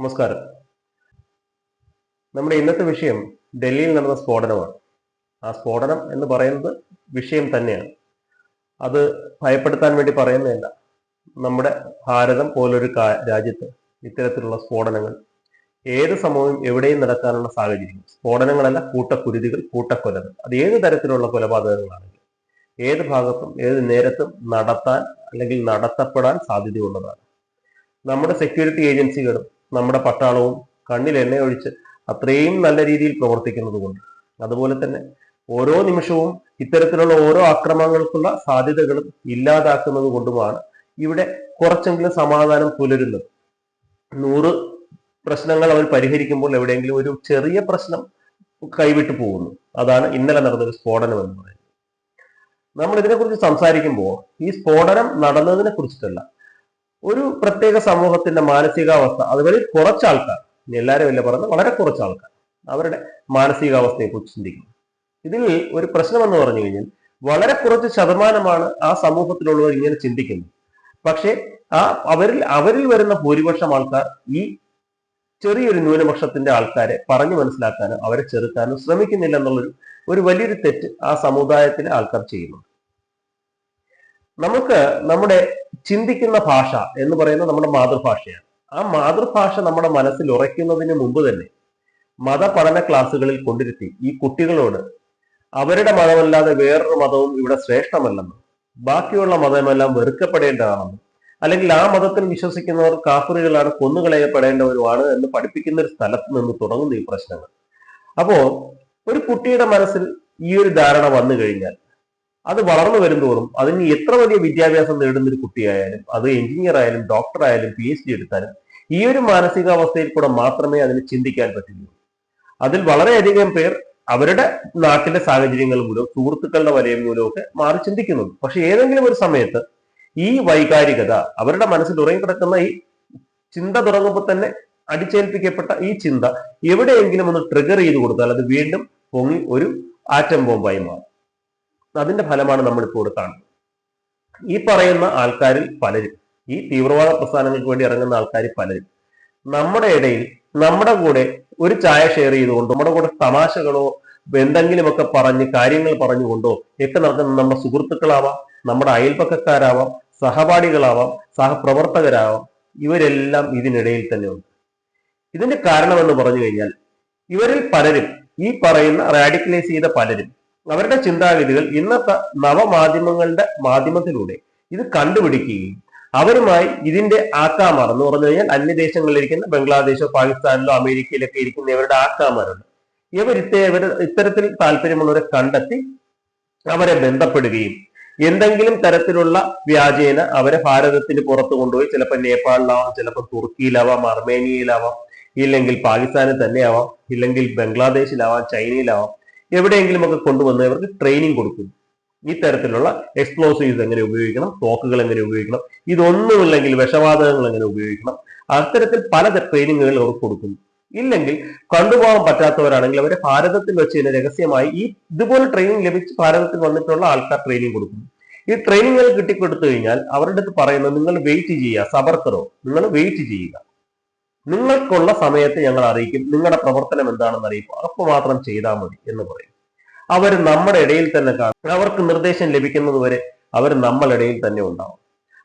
നമസ്കാരം. നമ്മുടെ ഇന്നത്തെ വിഷയം ഡൽഹിയിൽ നടന്ന സ്ഫോടനമാണ്. ആ സ്ഫോടനം എന്ന് പറയുന്നത് വിഷയം തന്നെയാണ്. അത് ഭയപ്പെടുത്താൻ വേണ്ടി പറയുന്നതല്ല. നമ്മുടെ ഭാരതം പോലൊരു രാജ്യത്ത് ഇത്തരത്തിലുള്ള സ്ഫോടനങ്ങൾ ഏത് സമയവും എവിടെയും നടക്കാനുള്ള സാഹചര്യം. സ്ഫോടനങ്ങളല്ല കൂട്ടക്കുരുതികൾ കൂട്ടക്കൊലകൾ. അത് ഏത് തരത്തിലുള്ള കൊലപാതകങ്ങളാണെങ്കിലും ഏത് ഭാഗത്തും ഏത് നേരത്തും നടത്താൻ അല്ലെങ്കിൽ നടത്തപ്പെടാൻ സാധ്യതയുള്ളതാണ്. നമ്മുടെ സെക്യൂരിറ്റി ഏജൻസികളും നമ്മുടെ പട്ടാളവും കണ്ണിൽ എണ്ണയൊഴിച്ച് അത്രയും നല്ല രീതിയിൽ പ്രവർത്തിക്കുന്നത് കൊണ്ട്. അതുപോലെ തന്നെ ഓരോ നിമിഷവും ഇത്തരത്തിലുള്ള ഓരോ ആക്രമണങ്ങൾക്കുള്ള സാധ്യതകളും ഇല്ലാതാക്കുന്നത് കൊണ്ടുമാണ് ഇവിടെ കുറച്ചെങ്കിലും സമാധാനം പുലരുന്നത്. നൂറ് പ്രശ്നങ്ങൾ അവർ പരിഹരിക്കുമ്പോൾ എവിടെയെങ്കിലും ഒരു ചെറിയ പ്രശ്നം കൈവിട്ടു പോകുന്നു. അതാണ് ഇന്നലെ നടന്നൊരു സ്ഫോടനം എന്ന് പറയുന്നത്. നമ്മൾ ഇതിനെക്കുറിച്ച് സംസാരിക്കുമ്പോൾ ഈ സ്ഫോടനം നടന്നതിനെ കുറിച്ചിട്ടല്ല ഒരു പ്രത്യേക സമൂഹത്തിന്റെ മാനസികാവസ്ഥ. അതുപോലെ കുറച്ച് ആൾക്കാർ ഇനി എല്ലാവരും അല്ല പറയുന്നത്? വളരെ കുറച്ച് ആൾക്കാർ അവരുടെ മാനസികാവസ്ഥയെ കുറിച്ച് ചിന്തിക്കുന്നു. ഇതിൽ ഒരു പ്രശ്നം എന്ന് പറഞ്ഞു കഴിഞ്ഞാൽ വളരെ കുറച്ച് ശതമാനമാണ് ആ സമൂഹത്തിലുള്ളവർ ഇങ്ങനെ ചിന്തിക്കുന്നത്. പക്ഷേ ആ അവരിൽ അവരിൽ വരുന്ന ഭൂരിപക്ഷം ആൾക്കാർ ഈ ചെറിയൊരു ന്യൂനപക്ഷത്തിന്റെ ആൾക്കാരെ പറഞ്ഞു മനസ്സിലാക്കാനും അവരെ ചെറുക്കാനും ശ്രമിക്കുന്നില്ല എന്നുള്ളൊരു ഒരു വലിയൊരു തെറ്റ് ആ സമുദായത്തിലെ ആൾക്കാർ ചെയ്യുന്നു നമുക്ക് നമ്മുടെ ചിന്തിക്കുന്ന ഭാഷ എന്ന് പറയുന്നത് നമ്മുടെ മാതൃഭാഷയാണ്. ആ മാതൃഭാഷ നമ്മുടെ മനസ്സിൽ ഉറയ്ക്കുന്നതിന് മുമ്പ് തന്നെ മതപഠന ക്ലാസ്സുകളിൽ കൊണ്ടിരുത്തി ഈ കുട്ടികളോട് അവരുടെ മതമല്ലാതെ വേറൊരു മതവും ഇവിടെ ശ്രേഷ്ഠമല്ലെന്നും ബാക്കിയുള്ള മതമെല്ലാം വെറുക്കപ്പെടേണ്ടതാണെന്നും അല്ലെങ്കിൽ ആ മതത്തിൽ വിശ്വസിക്കുന്നവർ കാഫറുകളാണ് കൊന്നുകളയപ്പെടേണ്ടവരുമാണ് എന്ന് പഠിപ്പിക്കുന്ന ഒരു സ്ഥലത്ത് നിന്ന് തുടങ്ങുന്ന ഈ പ്രശ്നങ്ങൾ. അപ്പോ ഒരു കുട്ടിയുടെ മനസ്സിൽ ഈ ഒരു ധാരണ വന്നു കഴിഞ്ഞാൽ അത് വളർന്നു വരുന്തോറും അതിന് എത്ര വലിയ വിദ്യാഭ്യാസം നേടുന്ന ഒരു കുട്ടിയായാലും അത് എഞ്ചിനീയർ ആയാലും ഡോക്ടർ ആയാലും പി എച്ച് ഡി എടുത്താലും ഈ ഒരു മാനസികാവസ്ഥയിൽ കൂടെ മാത്രമേ അതിന് ചിന്തിക്കാൻ പറ്റുള്ളൂ അതിൽ വളരെയധികം പേർ അവരുടെ നാട്ടിലെ സാഹചര്യങ്ങൾ മൂലം സുഹൃത്തുക്കളുടെ വലയം മൂലമൊക്കെ മാറി ചിന്തിക്കുന്നുണ്ട്. പക്ഷെ ഏതെങ്കിലും ഒരു സമയത്ത് ഈ വൈകാരികത അവരുടെ മനസ്സിൽ ഉറങ്ങിക്കിടക്കുന്ന ഈ ചിന്ത തുടങ്ങുമ്പോൾ തന്നെ അടിച്ചേൽപ്പിക്കപ്പെട്ട ഈ ചിന്ത എവിടെയെങ്കിലും ഒന്ന് ട്രിഗർ ചെയ്ത് കൊടുത്താൽ അത് വീണ്ടും പൊങ്ങി ഒരു ആറ്റം ബോംബായി മാറും. അതിന്റെ ഫലമാണ് നമ്മളിപ്പോൾ ഇവിടെ കാണുന്നത്. ഈ പറയുന്ന ആൾക്കാരിൽ പലരും ഈ തീവ്രവാദ പ്രസ്ഥാനങ്ങൾക്ക് വേണ്ടി ഇറങ്ങുന്ന ആൾക്കാരിൽ പലരും നമ്മുടെ ഇടയിൽ നമ്മുടെ കൂടെ ഒരു ചായ ഷെയർ ചെയ്തുകൊണ്ടോ നമ്മുടെ കൂടെ തമാശകളോ എന്തെങ്കിലുമൊക്കെ പറഞ്ഞ് കാര്യങ്ങൾ പറഞ്ഞുകൊണ്ടോ ഒക്കെ നടക്കുന്ന നമ്മുടെ സുഹൃത്തുക്കളാവാം നമ്മുടെ അയൽപക്കക്കാരാവാം സഹപാഠികളാവാം സഹപ്രവർത്തകരാവാം ഇവരെല്ലാം ഇതിനിടയിൽ തന്നെ ഉണ്ട്. ഇതിന്റെ കാരണമെന്ന് പറഞ്ഞു കഴിഞ്ഞാൽ ഇവരിൽ പലരും ഈ പറയുന്ന റാഡിക്കലൈസ് ചെയ്ത പലരും അവരുടെ ചിന്താഗതികൾ ഇന്നത്തെ നവമാധ്യമങ്ങളുടെ മാധ്യമത്തിലൂടെ ഇത് കണ്ടുപിടിക്കുകയും അവരുമായി ഇതിന്റെ ആക്കാമാർ എന്ന് പറഞ്ഞു കഴിഞ്ഞാൽ അന്യദേശങ്ങളിലിരിക്കുന്ന ബംഗ്ലാദേശോ പാകിസ്ഥാനിലോ അമേരിക്കയിലൊക്കെ ഇരിക്കുന്ന ഇവരുടെ ആക്കാമാരുണ്ട് ഇവർ ഇവർ ഇത്തരത്തിൽ താല്പര്യമുള്ളവരെ കണ്ടെത്തി അവരെ ബന്ധപ്പെടുകയും എന്തെങ്കിലും തരത്തിലുള്ള വ്യാജേന അവരെ ഭാരതത്തിന് പുറത്തു കൊണ്ടുപോയി ചിലപ്പോൾ നേപ്പാളിലാവാം ചിലപ്പോൾ തുർക്കിയിലാവാം അർമേനിയയിലാവാം ഇല്ലെങ്കിൽ പാകിസ്ഥാനിൽ തന്നെയാവാം ഇല്ലെങ്കിൽ ബംഗ്ലാദേശിലാവാം ചൈനയിലാവാം എവിടെയെങ്കിലും ഒക്കെ കൊണ്ടുവന്ന് ഇവർക്ക് ട്രെയിനിങ് കൊടുക്കും. ഈ തരത്തിലുള്ള എക്സ്പ്ലോസീവ്സ് എങ്ങനെ ഉപയോഗിക്കണം തോക്കുകൾ എങ്ങനെ ഉപയോഗിക്കണം ഇതൊന്നുമില്ലെങ്കിൽ വിഷവാതകങ്ങൾ എങ്ങനെ ഉപയോഗിക്കണം അത്തരത്തിൽ പല ട്രെയിനിങ്ങുകൾ അവർക്ക് കൊടുക്കുന്നു ഇല്ലെങ്കിൽ കണ്ടുപോകാൻ പറ്റാത്തവരാണെങ്കിൽ അവരെ ഭാരതത്തിൽ വെച്ച് തന്നെ രഹസ്യമായി ഈ ഇതുപോലെ ട്രെയിനിങ് ലഭിച്ച് ഭാരതത്തിൽ വന്നിട്ടുള്ള ആൾക്കാർ ട്രെയിനിങ് കൊടുക്കുന്നു ഈ ട്രെയിനിങ്ങുകൾ കിട്ടിക്കൊടുത്തു കഴിഞ്ഞാൽ അവരുടെ അടുത്ത് പറയുന്നത് നിങ്ങൾ വെയിറ്റ് ചെയ്യുക സബർക്കറോ നിങ്ങൾ വെയിറ്റ് ചെയ്യുക. നിങ്ങൾക്കുള്ള സമയത്ത് ഞങ്ങൾ അറിയിക്കും. നിങ്ങളുടെ പ്രവർത്തനം എന്താണെന്ന് അറിയിക്കും. അപ്പോൾ മാത്രം ചെയ്താൽ മതി എന്ന് പറയും. അവർ നമ്മുടെ ഇടയിൽ തന്നെ കാണും. അവർക്ക് നിർദ്ദേശം ലഭിക്കുന്നത് വരെ അവർ നമ്മളിടയിൽ തന്നെ ഉണ്ടാവും.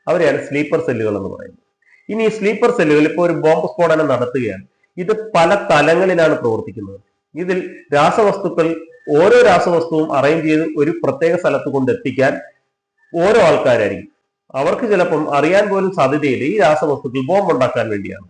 അവരെയാണ് സ്ലീപ്പർ സെല്ലുകൾ എന്ന് പറയുന്നത്. ഇനി ഈ സ്ലീപ്പർ സെല്ലുകൾ ഇപ്പോൾ ഒരു ബോംബ് സ്ഫോടനം നടത്തുകയാണ്. ഇത് പല തലങ്ങളിലാണ് പ്രവർത്തിക്കുന്നത്. ഇതിൽ രാസവസ്തുക്കൾ ഓരോ രാസവസ്തുവും അറേഞ്ച് ചെയ്ത് ഒരു പ്രത്യേക സ്ഥലത്ത് കൊണ്ട് എത്തിക്കാൻ ഓരോ ആൾക്കാരായിരിക്കും. അവർക്ക് ചിലപ്പം അറിയാൻ പോലും സാധ്യതയില്ല ഈ രാസവസ്തുക്കൾ ബോംബ് ഉണ്ടാക്കാൻ വേണ്ടിയാണ്.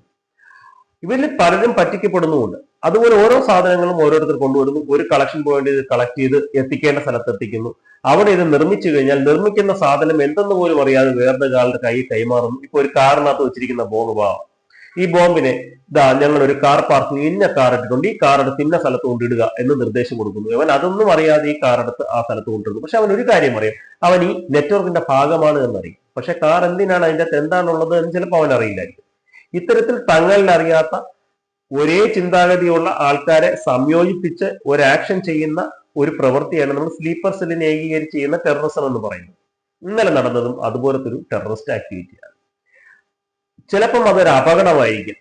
ഇവരിൽ പലരും പറ്റിക്കപ്പെടുന്നുമുണ്ട്. അതുപോലെ ഓരോ സാധനങ്ങളും ഓരോരുത്തർ കൊണ്ടുവരുന്നു. ഒരു കളക്ഷൻ പോയിന്റ് ഇത് കളക്ട് ചെയ്ത് എത്തിക്കേണ്ട സ്ഥലത്ത് എത്തിക്കുന്നു. അവിടെ ഇത് നിർമ്മിച്ചു കഴിഞ്ഞാൽ നിർമ്മിക്കുന്ന സാധനം എന്തെന്ന് പോലും അറിയാതെ വേറൊരാളുടെ കൈ കൈമാറുന്നു. ഇപ്പൊ ഒരു കാറിനകത്ത് വെച്ചിരിക്കുന്ന ബോംബ് ഭാവം ഈ ബോംബിനെ ഇതാ ഞങ്ങൾ ഒരു കാർ പാർക്കിംഗ് ഇന്ന കാർ എടുത്തുകൊണ്ട് ഈ കാർ എടുത്ത് ഇന്ന സ്ഥലത്ത് കൊണ്ടിടുക എന്ന് നിർദ്ദേശം കൊടുക്കുന്നു. അവൻ അതൊന്നും അറിയാതെ ഈ കാർ എടുത്ത് ആ സ്ഥലത്ത് കൊണ്ടിടുന്നു പക്ഷെ അവൻ ഒരു കാര്യം അറിയാം. അവൻ ഈ നെറ്റ്വർക്കിന്റെ ഭാഗമാണ് എന്നറിയും. പക്ഷെ കാർ എന്തിനാണ് അതിന്റെ അകത്ത് എന്താണുള്ളത് എന്ന് ചിലപ്പോൾ അവൻ അറിയില്ലായിരിക്കും. ഇത്തരത്തിൽ തങ്ങളിൽ അറിയാത്ത ഒരേ ചിന്താഗതിയുള്ള ആൾക്കാരെ സംയോജിപ്പിച്ച് ഒരു ആക്ഷൻ ചെയ്യുന്ന ഒരു പ്രവൃത്തിയാണ് നമ്മൾ സ്ലീപ്പർ സെല്ലിനെ ഏകീകരിച്ച് ചെയ്യുന്ന ടെററിസം എന്ന് പറയുന്നത്. ഇന്നലെ നടന്നതും അതുപോലത്തെ ഒരു ടെററിസ്റ്റ് ആക്ടിവിറ്റിയാണ് ചിലപ്പം അതൊരു അപകടമായിരിക്കും.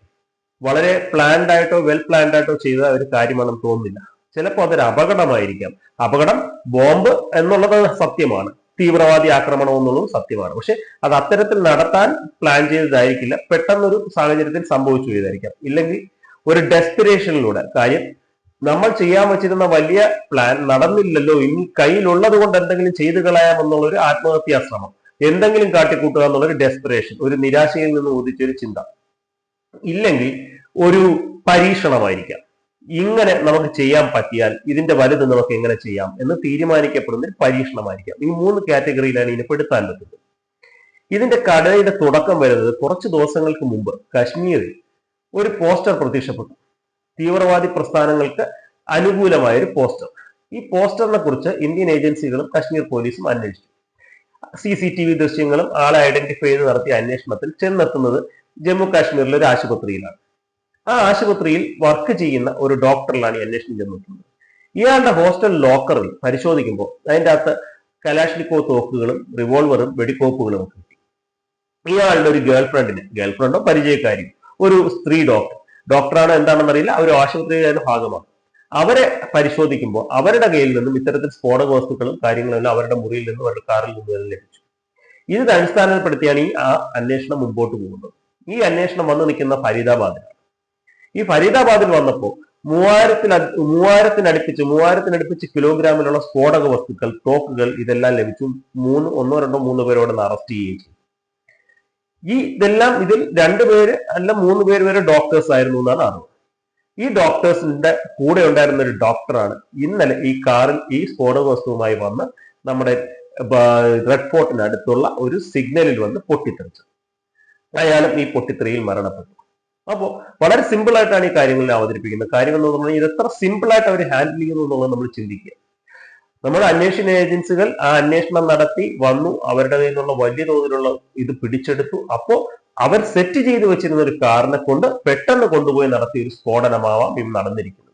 വളരെ പ്ലാൻഡ് ആയിട്ടോ വെൽ പ്ലാൻഡ് ആയിട്ടോ ചെയ്ത ഒരു കാര്യമാണെന്ന് തോന്നുന്നില്ല. ചിലപ്പോൾ അതൊരു അപകടമായിരിക്കാം. അപകടം ബോംബ് എന്നുള്ളത് സത്യമാണ്. തീവ്രവാദി ആക്രമണം എന്നുള്ളതും സത്യമാണ്. പക്ഷെ അത് അത്തരത്തിൽ നടത്താൻ പ്ലാൻ ചെയ്തതായിരിക്കില്ല. പെട്ടെന്നൊരു സാഹചര്യത്തിൽ സംഭവിച്ചു ചെയ്തായിരിക്കാം. ഇല്ലെങ്കിൽ ഒരു ഡെസ്പിറേഷനിലൂടെ കാര്യം നമ്മൾ ചെയ്യാൻ വെച്ചിരുന്ന വലിയ പ്ലാൻ നടന്നില്ലല്ലോ. ഇനി കയ്യിലുള്ളത് കൊണ്ട് എന്തെങ്കിലും ചെയ്തു കളയാമെന്നുള്ള ഒരു ആത്മഹത്യാ ശ്രമം എന്തെങ്കിലും കാട്ടിക്കൂട്ടുക എന്നുള്ള ഒരു ഡെസ്പിറേഷൻ ഒരു നിരാശയിൽ നിന്ന് ഉദിച്ചൊരു ചിന്ത. ഇല്ലെങ്കിൽ ഒരു പരീക്ഷണമായിരിക്കാം. ഇങ്ങനെ നമുക്ക് ചെയ്യാൻ പറ്റിയാൽ ഇതിന്റെ വലുത് നമുക്ക് എങ്ങനെ ചെയ്യാം എന്ന് തീരുമാനിക്കപ്പെടുന്ന ഒരു പരീക്ഷണമായിരിക്കാം. ഈ മൂന്ന് കാറ്റഗറിയിലാണ് ഇതിനെ പെടുത്താൻ പറ്റുന്നത്. ഇതിന്റെ കടയുടെ തുടക്കം വരുന്നത് കുറച്ച് ദിവസങ്ങൾക്ക് മുമ്പ് കാശ്മീരിൽ ഒരു പോസ്റ്റർ പ്രത്യക്ഷപ്പെട്ടു. തീവ്രവാദി പ്രസ്ഥാനങ്ങൾക്ക് അനുകൂലമായ ഒരു പോസ്റ്റർ. ഈ പോസ്റ്ററിനെ കുറിച്ച് ഇന്ത്യൻ ഏജൻസികളും കശ്മീർ പോലീസും അന്വേഷിച്ചു. സി സി ടി വി ദൃശ്യങ്ങളും ആളെ ഐഡന്റിഫൈ ചെയ്ത് നടത്തിയ അന്വേഷണത്തിൽ ചെന്നെത്തുന്നത് ജമ്മു കാശ്മീരിലെ ഒരു ആശുപത്രിയിലാണ്. ആ ആശുപത്രിയിൽ വർക്ക് ചെയ്യുന്ന ഒരു ഡോക്ടറിലാണ് അന്വേഷണം ചെന്നിട്ടുള്ളത്. ഇയാളുടെ ഹോസ്റ്റൽ ലോക്കറിൽ പരിശോധിക്കുമ്പോൾ അതിന്റെ അകത്ത് കലാഷ്നിക്കോ തോക്കുകളും റിവോൾവറും വെടിക്കോപ്പുകളും ഒക്കെ കിട്ടി. ഇയാളുടെ ഒരു ഗേൾ ഫ്രണ്ടിന് ഗേൾ ഫ്രണ്ടോ പരിചയക്കാരി ഒരു സ്ത്രീ ഡോക്ടർ ഡോക്ടറാണോ എന്താണെന്ന് അറിയില്ല അവർ ആശുപത്രിയുടെ ഭാഗമാണ്. അവരെ പരിശോധിക്കുമ്പോൾ അവരുടെ കയ്യിൽ നിന്നും ഇത്തരത്തിൽ സ്ഫോടക വസ്തുക്കളും കാര്യങ്ങളും അവരുടെ മുറിയിൽ നിന്നും അവരുടെ കാറിൽ നിന്നും ലഭിച്ചു. ഇത് അടിസ്ഥാനപ്പെടുത്തിയാണ് ഈ ആ അന്വേഷണം മുമ്പോട്ട് പോകുന്നത്. ഈ അന്വേഷണം വന്നു നിൽക്കുന്ന ഫരീദാബാദിലാണ് ഈ ഫരീദാബാദിൽ വന്നപ്പോൾ മൂവായിരത്തിന് മൂവായിരത്തിനടുപ്പിച്ച് മൂവായിരത്തിനടുപ്പിച്ച് കിലോഗ്രാമിലുള്ള സ്ഫോടക വസ്തുക്കൾ തോക്കുകൾ ഇതെല്ലാം ലഭിച്ചു. മൂന്ന് ഒന്നോ രണ്ടോ മൂന്നോ പേരോട് അറസ്റ്റ് ചെയ്യുകയും ചെയ്തു. ഈ ഇതെല്ലാം ഇതിൽ രണ്ടുപേര് അല്ല മൂന്ന് പേര് വരെ ഡോക്ടേഴ്സ് ആയിരുന്നു എന്നാണ് അറിവ്. ഈ ഡോക്ടേഴ്സിന്റെ കൂടെ ഉണ്ടായിരുന്ന ഒരു ഡോക്ടറാണ് ഇന്നലെ ഈ കാറിൽ ഈ സ്ഫോടക വസ്തുവുമായി വന്ന് നമ്മുടെ റെഡ് ഫോർട്ടിനടുത്തുള്ള ഒരു സിഗ്നലിൽ വന്ന് പൊട്ടിത്തെറിച്ചത്. അയാളും ഈ പൊട്ടിത്തെറിയിൽ മരണപ്പെട്ടു. അപ്പോൾ വളരെ സിമ്പിൾ ആയിട്ടാണ് ഈ കാര്യങ്ങളിൽ അവതരിപ്പിക്കുന്നത്. കാര്യം എന്ന് പറഞ്ഞാൽ ഇത് എത്ര സിമ്പിൾ ആയിട്ട് അവർ ഹാൻഡിൽ ചെയ്യുന്നു എന്നുള്ളത് നമ്മൾ ചിന്തിക്കുക. നമ്മൾ അന്വേഷണ ഏജൻസികൾ ആ അന്വേഷണം നടത്തി വന്നു. അവരുടെ കയ്യിൽ നിന്നുള്ള വലിയ തോതിലുള്ള ഇത് പിടിച്ചെടുത്തു. അപ്പോ അവർ സെറ്റ് ചെയ്ത് വെച്ചിരുന്ന ഒരു കാറിനെ കൊണ്ട് പെട്ടെന്ന് കൊണ്ടുപോയി നടത്തിയ ഒരു സ്ഫോടനമാവാം ഇത് നടന്നിരിക്കുന്നത്.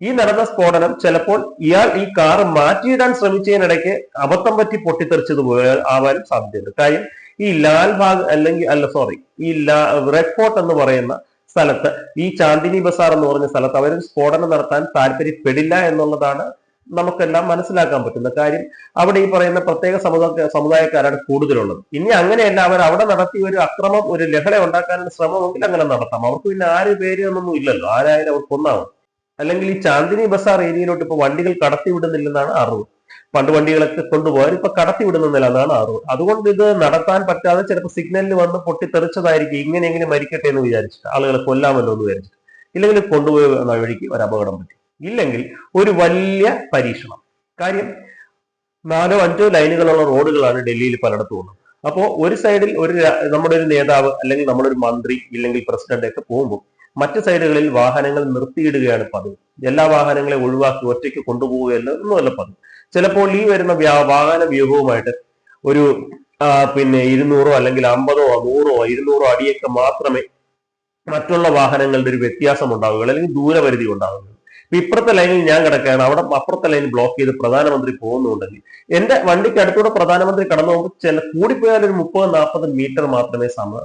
ഈ നടന്ന സ്ഫോടനം ചിലപ്പോൾ ഇയാൾ ഈ കാർ മാറ്റിയിടാൻ ശ്രമിച്ചതിനിടയ്ക്ക് അബദ്ധം പറ്റി പൊട്ടിത്തെറിച്ചത് പോയാൽ ആവാനും സാധ്യതയുണ്ട്. കാര്യം ഈ ലാൽ ഭാഗ് അല്ലെങ്കിൽ അല്ല സോറി ഈ റെഡ് ഫോർട്ട് എന്ന് പറയുന്ന സ്ഥലത്ത് ഈ ചാന്ദിനി ബസാർ എന്ന് പറഞ്ഞ സ്ഥലത്ത് അവർ സ്ഫോടനം നടത്താൻ താല്പര്യപ്പെടില്ല എന്നുള്ളതാണ് നമുക്കെല്ലാം മനസ്സിലാക്കാൻ പറ്റുന്ന കാര്യം. അവിടെ ഈ പറയുന്ന പ്രത്യേക സമുദായ സമുദായക്കാരാണ് കൂടുതലുള്ളത്. ഇനി അങ്ങനെയല്ല അവർ അവിടെ നടത്തിയ ഒരു അക്രമം ഒരു ലഹള ഉണ്ടാക്കാനുള്ള ശ്രമമെങ്കിൽ അങ്ങനെ നടത്താം. അവർക്ക് പിന്നെ ആര് പേര് എന്നൊന്നും ഇല്ലല്ലോ. ആരായാലും അവർക്ക് ഒന്നാവും. അല്ലെങ്കിൽ ഈ ചാന്ദിനി ബസാർ ഏരിയയിലോട്ട് ഇപ്പൊ വണ്ടികൾ കടത്തി വിടുന്നില്ലെന്നാണ് അറിവ്. പണ്ട് വണ്ടികളൊക്കെ കൊണ്ടുപോകാൻ ഇപ്പൊ കടത്തി നില എന്നാണ് അറിവ് അതുകൊണ്ട് ഇത് നടത്താൻ പറ്റാതെ ചിലപ്പോൾ സിഗ്നലിൽ വന്ന് പൊട്ടിത്തെറിച്ചതായിരിക്കും ഇങ്ങനെയെങ്കിലും മരിക്കട്ടെ എന്ന് വിചാരിച്ചിട്ട് ആളുകളെ കൊല്ലാമല്ലോ എന്ന് വിചാരിച്ചിട്ട്. ഇല്ലെങ്കിൽ കൊണ്ടുപോയ വഴിക്ക് ഒരു അപകടം പറ്റും. ഇല്ലെങ്കിൽ ഒരു വലിയ പരീക്ഷണം. കാര്യം നാലോ അഞ്ചോ ലൈനുകളുള്ള റോഡുകളാണ് ഡൽഹിയിൽ പലയിടത്തും ഉള്ളത്. അപ്പോൾ ഒരു സൈഡിൽ ഒരു നമ്മുടെ ഒരു നേതാവ് അല്ലെങ്കിൽ നമ്മുടെ ഒരു മന്ത്രി ഇല്ലെങ്കിൽ പ്രസിഡന്റ് ഒക്കെ പോകുമ്പോൾ മറ്റു സൈഡുകളിൽ വാഹനങ്ങൾ നിർത്തിയിടുകയാണ് പതിവ്. എല്ലാ വാഹനങ്ങളെ ഒഴിവാക്കി ഒറ്റയ്ക്ക് കൊണ്ടുപോവുകയല്ല ഒന്നുമല്ല പതിവ്. ചിലപ്പോൾ ഈ വരുന്ന വാഹന വ്യൂഹവുമായിട്ട് ഒരു പിന്നെ ഇരുന്നൂറോ അല്ലെങ്കിൽ അമ്പതോ നൂറോ ഇരുന്നൂറോ അടിയൊക്കെ മാത്രമേ മറ്റുള്ള വാഹനങ്ങളുടെ ഒരു വ്യത്യാസം ഉണ്ടാവുകയുള്ളൂ അല്ലെങ്കിൽ ദൂരപരിധി ഉണ്ടാവുകയുള്ളൂ. ഇപ്പൊ ഇപ്പുറത്തെ ലൈനിൽ ഞാൻ കിടക്കുകയാണ്. അവിടെ അപ്പുറത്തെ ലൈൻ ബ്ലോക്ക് ചെയ്ത് പ്രധാനമന്ത്രി പോകുന്നുണ്ടെങ്കിൽ എന്റെ വണ്ടിക്ക് അടുത്തൂടെ പ്രധാനമന്ത്രി കടന്നു പോകുമ്പോൾ ചില കൂടിപ്പോയാൽ ഒരു മുപ്പത് നാൽപ്പത് മീറ്റർ മാത്രമേ സമ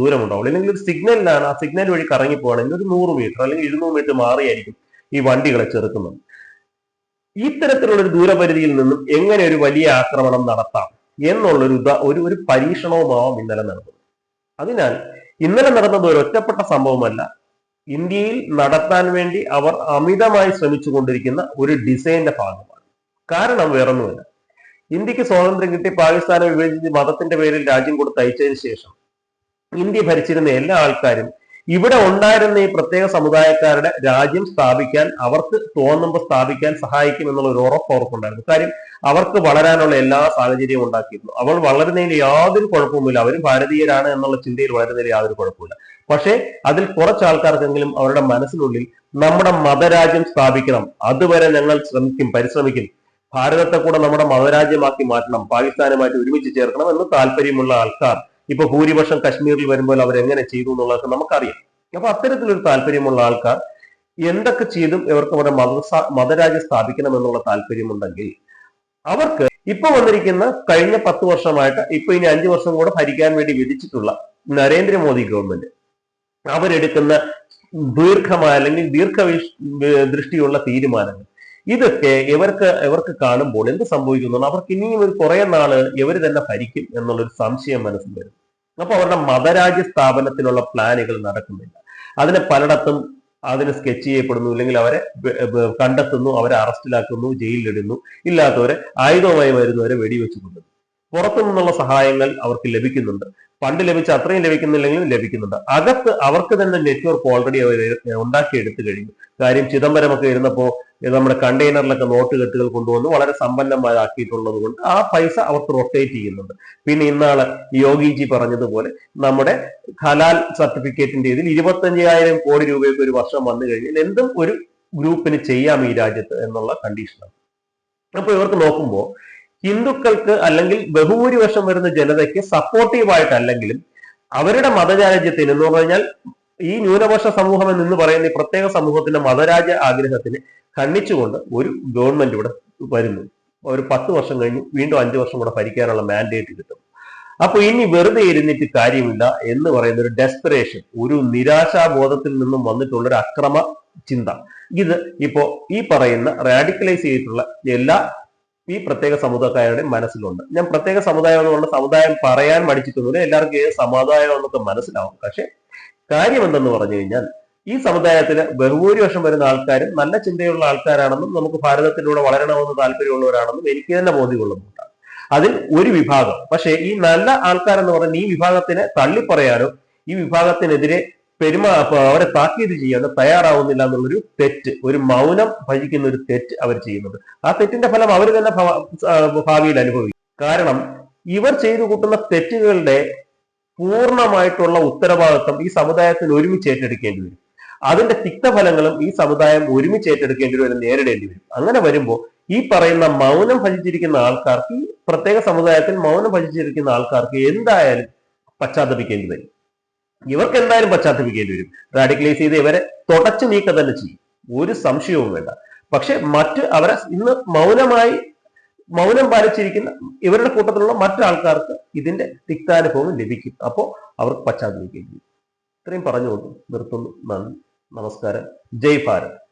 ദൂരം ഉണ്ടാവുള്ളൂ അല്ലെങ്കിൽ ഒരു സിഗ്നലിലാണ് ആ സിഗ്നൽ വഴി കറങ്ങി പോകണമെങ്കിൽ ഒരു നൂറ് മീറ്റർ അല്ലെങ്കിൽ ഇരുന്നൂറ് മീറ്റർ മാറിയായിരിക്കും ഈ വണ്ടികളെ ചെറുക്കുന്നത്. ഇത്തരത്തിലുള്ള ഒരു ദൂരപരിധിയിൽ നിന്നും എങ്ങനെ ഒരു വലിയ ആക്രമണം നടത്താം എന്നുള്ളൊരു ഒരു ഒരു പരീക്ഷണവുമാവാം ഇന്നലെ നടന്നത്. അതിനാൽ ഇന്നലെ നടന്നത് ഒരു ഒറ്റപ്പെട്ട സംഭവമല്ല. ഇന്ത്യയിൽ നടത്താൻ വേണ്ടി അവർ അമിതമായി ശ്രമിച്ചു കൊണ്ടിരിക്കുന്ന ഒരു ഡിസൈന്റെ ഭാഗമാണ്. കാരണം വേറൊന്നുമില്ല. ഇന്ത്യയ്ക്ക് സ്വാതന്ത്ര്യം കിട്ടി പാകിസ്ഥാനെ വിഭജിച്ച് മതത്തിന്റെ പേരിൽ രാജ്യം കൊടുത്ത് അയച്ചതിന് ശേഷം ഇന്ത്യ ഭരിച്ചിരുന്ന എല്ലാ ആൾക്കാരും ഇവിടെ ഉണ്ടായിരുന്ന ഈ പ്രത്യേക സമുദായക്കാരുടെ രാജ്യം സ്ഥാപിക്കാൻ അവർക്ക് തോന്നുമ്പോൾ സ്ഥാപിക്കാൻ സഹായിക്കും എന്നുള്ള ഒരു ഉറപ്പ് അവർക്കുണ്ടായിരുന്നു. കാര്യം അവർക്ക് വളരാനുള്ള എല്ലാ സാഹചര്യവും ഉണ്ടാക്കിയിരുന്നു. അവൾ വളരുന്നതിൽ യാതൊരു കുഴപ്പവുമില്ല. അവരും ഭാരതീയരാണ് എന്നുള്ള ചിന്തയിൽ വളരുന്നതിൽ യാതൊരു കുഴപ്പമില്ല പക്ഷേ അതിൽ കുറച്ച് ആൾക്കാർക്കെങ്കിലും അവരുടെ മനസ്സിനുള്ളിൽ നമ്മുടെ മതരാജ്യം സ്ഥാപിക്കണം. അതുവരെ ഞങ്ങൾ ശ്രമിക്കും പരിശ്രമിക്കും. ഭാരതത്തെ കൂടെ നമ്മുടെ മതരാജ്യമാക്കി മാറ്റണം. പാകിസ്ഥാനുമായിട്ട് ഒരുമിച്ച് ചേർക്കണം എന്ന് താല്പര്യമുള്ള ആൾക്കാർ ഇപ്പൊ ഭൂരിപക്ഷം കശ്മീരിൽ വരുമ്പോൾ അവർ എങ്ങനെ ചെയ്തു എന്നുള്ളതൊക്കെ നമുക്കറിയാം. അപ്പൊ അത്തരത്തിലൊരു താല്പര്യമുള്ള ആൾക്കാർ എന്തൊക്കെ ചെയ്തും ഇവർക്ക് അവരുടെ മത മതരാജ്യം സ്ഥാപിക്കണം എന്നുള്ള താല്പര്യമുണ്ടെങ്കിൽ അവർക്ക് ഇപ്പൊ വന്നിരിക്കുന്ന കഴിഞ്ഞ പത്ത് വർഷമായിട്ട് ഇപ്പൊ ഇനി അഞ്ചു വർഷം കൂടെ ഭരിക്കാൻ വേണ്ടി വിധിച്ചിട്ടുള്ള നരേന്ദ്രമോദി ഗവൺമെന്റ് അവരെടുക്കുന്ന ദീർഘമായ അല്ലെങ്കിൽ ദീർഘ ദൃഷ്ടിയുള്ള തീരുമാനങ്ങൾ. ഇതൊക്കെ ഇവർക്ക് ഇവർക്ക് കാണുമ്പോൾ എന്ത് സംഭവിക്കുന്നു? അവർക്ക് ഇനിയും ഒരു കുറെ നാൾ ഇവർ തന്നെ ഭരിക്കും എന്നുള്ളൊരു സംശയം മനസ്സിൽ വരും. അപ്പൊ അവരുടെ മതരാജ്യ സ്ഥാപനത്തിനുള്ള പ്ലാനുകൾ നടക്കുന്നില്ല. അതിനെ പലയിടത്തും അതിന് സ്കെച്ച് ചെയ്യപ്പെടുന്നു ഇല്ലെങ്കിൽ അവരെ കണ്ടെത്തുന്നു അവരെ അറസ്റ്റിലാക്കുന്നു ജയിലിലിടുന്നു. ഇല്ലാത്തവരെ ആയുധമായി വരുന്നവരെ വെടിവെച്ച് കൊല്ലുന്നു പുറത്തു നിന്നുള്ള സഹായങ്ങൾ അവർക്ക് ലഭിക്കുന്നുണ്ട്. പണ്ട് ലഭിച്ച അത്രയും ലഭിക്കുന്നില്ലെങ്കിലും ലഭിക്കുന്നുണ്ട്. അകത്ത് അവർക്ക് തന്നെ നെറ്റ്വർക്ക് ഓൾറെഡി അവർ ഉണ്ടാക്കിയെടുത്തു കഴിഞ്ഞു. കാര്യം ചിദംബരമൊക്കെ ഇരുന്നപ്പോ ഇത് നമ്മുടെ കണ്ടെയ്നറിലൊക്കെ നോട്ട് കെട്ടുകൾ കൊണ്ടുവന്ന് വളരെ സമ്പന്നമാരാക്കിയിട്ടുള്ളത് കൊണ്ട് ആ പൈസ അവർക്ക് റൊട്ടേറ്റ് ചെയ്യുന്നുണ്ട്. പിന്നെ ഇന്നാൾ യോഗിജി പറഞ്ഞതുപോലെ നമ്മുടെ ഹലാൽ സർട്ടിഫിക്കറ്റിന്റെ ഇതിൽ ഇരുപത്തഞ്ചായിരം കോടി രൂപയൊക്കെ ഒരു വർഷം വന്നു കഴിഞ്ഞാൽ എന്തും ഒരു ഗ്രൂപ്പിന് ചെയ്യാം ഈ രാജ്യത്ത് എന്നുള്ള കണ്ടീഷനാണ് അപ്പൊ ഇവർക്ക് നോക്കുമ്പോൾ ഹിന്ദുക്കൾക്ക് അല്ലെങ്കിൽ ബഹുഭൂരിപക്ഷം വരുന്ന ജനതയ്ക്ക് സപ്പോർട്ടീവായിട്ടല്ലെങ്കിലും അവരുടെ മതരാജ്യത്തിന് എന്ന് പറഞ്ഞാൽ ഈ ന്യൂനപക്ഷ സമൂഹം എന്ന് പറയുന്ന ഈ പ്രത്യേക സമൂഹത്തിന്റെ മതരാജ്യ ആഗ്രഹത്തിന് ഖണ്ഡിച്ചുകൊണ്ട് ഒരു ഗവൺമെന്റ് ഇവിടെ വരുന്നു. ഒരു പത്ത് വർഷം കഴിഞ്ഞ് വീണ്ടും അഞ്ചു വർഷം കൂടെ ഭരിക്കാനുള്ള മാൻഡേറ്റ് കിട്ടും. അപ്പൊ ഇനി വെറുതെ ഇരുന്നിട്ട് കാര്യമില്ല എന്ന് പറയുന്ന ഒരു ഡെസ്പിറേഷൻ ഒരു നിരാശാബോധത്തിൽ നിന്നും വന്നിട്ടുള്ള ഒരു അക്രമ ചിന്ത. ഇത് ഇപ്പോ ഈ പറയുന്ന റാഡിക്കലൈസ് ചെയ്തിട്ടുള്ള എല്ലാ ഈ പ്രത്യേക സമുദായക്കാരുടെ മനസ്സിലുണ്ട്. ഞാൻ പ്രത്യേക സമുദായം എന്നുള്ള സമുദായം പറയാൻ മടിച്ചിട്ടൊന്നുമില്ല. എല്ലാവർക്കും ഏത് സമുദായം എന്നൊക്കെ മനസ്സിലാവും. പക്ഷെ കാര്യം എന്തെന്ന് പറഞ്ഞു കഴിഞ്ഞാൽ ഈ സമുദായത്തിൽ ബഹുഭൂരിപക്ഷം വരുന്ന ആൾക്കാരും നല്ല ചിന്തയുള്ള ആൾക്കാരാണെന്നും നമുക്ക് ഭാരതത്തിലൂടെ വളരണമെന്ന് താല്പര്യമുള്ളവരാണെന്നും എനിക്ക് തന്നെ ബോധ്യമുള്ളതുകൊണ്ടാണ് അതിൽ ഒരു വിഭാഗം. പക്ഷേ ഈ നല്ല ആൾക്കാരെന്ന് പറഞ്ഞാൽ ഈ വിഭാഗത്തിനെ തള്ളിപ്പറയാനോ ഈ വിഭാഗത്തിനെതിരെ പെരുമാ അവരെ താക്കീത് ചെയ്യാതെ തയ്യാറാവുന്നില്ല എന്നുള്ളൊരു തെറ്റ് ഒരു മൗനം ഭജിക്കുന്ന ഒരു തെറ്റ് അവർ ചെയ്യുന്നത് ആ തെറ്റിന്റെ ഫലം അവർ തന്നെ ഭാവിയിൽ അനുഭവിക്കും. കാരണം ഇവർ ചെയ്തു കൂട്ടുന്ന തെറ്റുകളുടെ പൂർണമായിട്ടുള്ള ഉത്തരവാദിത്വം ഈ സമുദായത്തിന് ഒരുമിച്ച് ഏറ്റെടുക്കേണ്ടി വരും. അതിന്റെ തിക്തഫലങ്ങളും ഈ സമുദായം ഒരുമിച്ച് ഏറ്റെടുക്കേണ്ടി വരും നേരിടേണ്ടി വരും. അങ്ങനെ വരുമ്പോൾ ഈ പറയുന്ന മൗനം ഭജിച്ചിരിക്കുന്ന ആൾക്കാർക്ക് ഈ പ്രത്യേക സമുദായത്തിൽ മൗനം ഭജിച്ചിരിക്കുന്ന ആൾക്കാർക്ക് എന്തായാലും പശ്ചാത്തപിക്കേണ്ടി വരും. ഇവർക്ക് എന്തായാലും പശ്ചാത്തപിക്കേണ്ടി വരും. റാഡിക്കലൈസ് ചെയ്ത് ഇവരെ തുടച്ചു നീക്ക തന്നെ ചെയ്യും. ഒരു സംശയവും വേണ്ട. പക്ഷെ മറ്റ് അവരെ ഇന്ന് മൗനമായി മൗനം പാലിച്ചിരിക്കുന്ന ഇവരുടെ കൂട്ടത്തിലുള്ള മറ്റാൾക്കാർക്ക് ഇതിന്റെ തിക്താനുഭവം ലഭിക്കും. അപ്പോൾ അവർക്ക് പശ്ചാത്തപിക്കേണ്ടി വരും. ഇത്രയും പറഞ്ഞുകൊണ്ട് നിർത്തുന്നു. നന്ദി. നമസ്കാരം. ജയ് ഭാരത്.